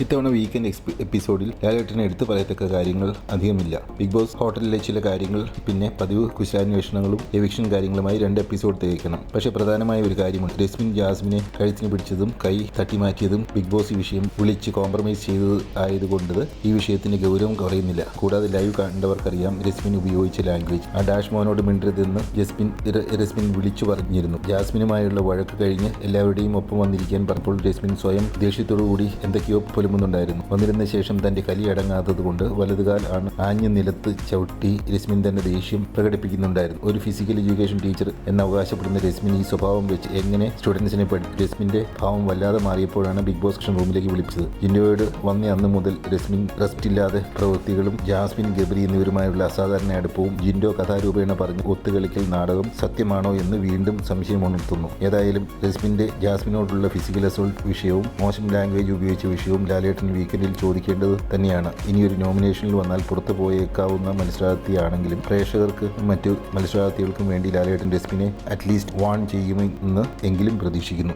ഇത്തവണ വീക്കെൻഡ് എപ്പിസോഡിൽ ലാലേട്ടനെ എടുത്തു പറയത്തക്ക കാര്യങ്ങൾ അധികമില്ല. ബിഗ് ബോസ് ഹോട്ടലിലെ ചില കാര്യങ്ങൾ പിന്നെ പതിവ് കുശലാന്വേഷണങ്ങളും എവിക്ഷൻ കാര്യങ്ങളുമായി രണ്ട് എപ്പിസോഡ് തികയ്ക്കണം പക്ഷേ പ്രധാനമായ ഒരു കാര്യമുണ്ട്. രസ്മിൻ ജാസ്മിനെ കഴുത്തിന് പിടിച്ചതും കൈ തട്ടിമാറ്റിയതും ബിഗ് ബോസ് ഈ വിഷയം വിളിച്ച് കോംപ്രമൈസ് ചെയ്തത് ആയതുകൊണ്ട് ഈ വിഷയത്തിന് ഗൗരവം കുറയുന്നില്ല. കൂടാതെ ലൈവ് കണ്ടവർക്കറിയാം രസ്മിൻ ഉപയോഗിച്ച ലാംഗ്വേജ് ആ ഡാഷ് മോനോട് മിണ്ടരുതെന്ന് ജസ്മിൻ രസ്മിൻ വിളിച്ചു പറഞ്ഞിരുന്നു. ജാസ്മിനുമായുള്ള വഴക്ക് കഴിഞ്ഞ് എല്ലാവരുടെയും ഒപ്പം വന്നിരിക്കാൻ പറഞ്ഞപ്പോൾ രസ്മിൻ സ്വയം ദേഷ്യത്തോടുകൂടി എന്തൊക്കെയോ പുലമുന്നുണ്ടായിരുന്നു വന്നിരുന്ന ശേഷം തന്റെ കലി അടങ്ങാത്തത് കൊണ്ട് വലതുകാൽ ആണ് ആഞ്ഞു നിലത്ത് ചവിട്ടി രശ്മിൻ തന്റെ ദേഷ്യം പ്രകടിപ്പിക്കുന്നുണ്ടായിരുന്നു ഒരു ഫിസിക്കൽ എഡ്യൂക്കേഷൻ ടീച്ചർ എന്ന് അവകാശപ്പെടുന്ന രശ്മിൻ ഈ സ്വഭാവം വെച്ച് എങ്ങനെ സ്റ്റുഡൻസിനെ പഠിക്കും രശ്മിന്റെ ഭാവം വല്ലാതെ മാറിയപ്പോഴാണ് ബിഗ് ബോസ് കൃഷ്ണൻ റൂമിലേക്ക് വിളിച്ചത്. ജിൻഡോയോട് വന്ന അന്ന് മുതൽ രശ്മിൻ റെസ്റ്റ് ഇല്ലാതെ പ്രവൃത്തികളും ജാസ്മിൻ ഗബ്രി എന്നിവരുമായുള്ള അസാധാരണ അടുപ്പവും ജിൻഡോ കഥാരൂപേണ പറഞ്ഞ് ഒത്തുകളിക്കൽ നാടകം സത്യമാണോ എന്ന് വീണ്ടും സംശയം ഉണർത്തുന്നു. ഏതായാലും രശ്മിന്റെ ജാസ്മിനോടുള്ള ഫിസിക്കൽ അസോൾട്ട് വിഷയവും മോശം ലാംഗ്വേജ് ഉപയോഗിച്ച വിഷയവും ലാലേട്ടൻ വീക്കെൻഡിൽ ചോദിക്കേണ്ടത് തന്നെയാണ്. ഇനിയൊരു നോമിനേഷനിൽ വന്നാൽ പുറത്തു പോയേക്കാവുന്ന മത്സരാർത്ഥിയാണെങ്കിലും പ്രേക്ഷകർക്ക് മറ്റു മത്സരാർത്ഥികൾക്കും വേണ്ടി ലാലേട്ടൻ ഡെസ്പിനെ അറ്റ്ലീസ്റ്റ് വാൺ ചെയ്യുമെന്ന് എങ്കിലും പ്രതീക്ഷിക്കുന്നു.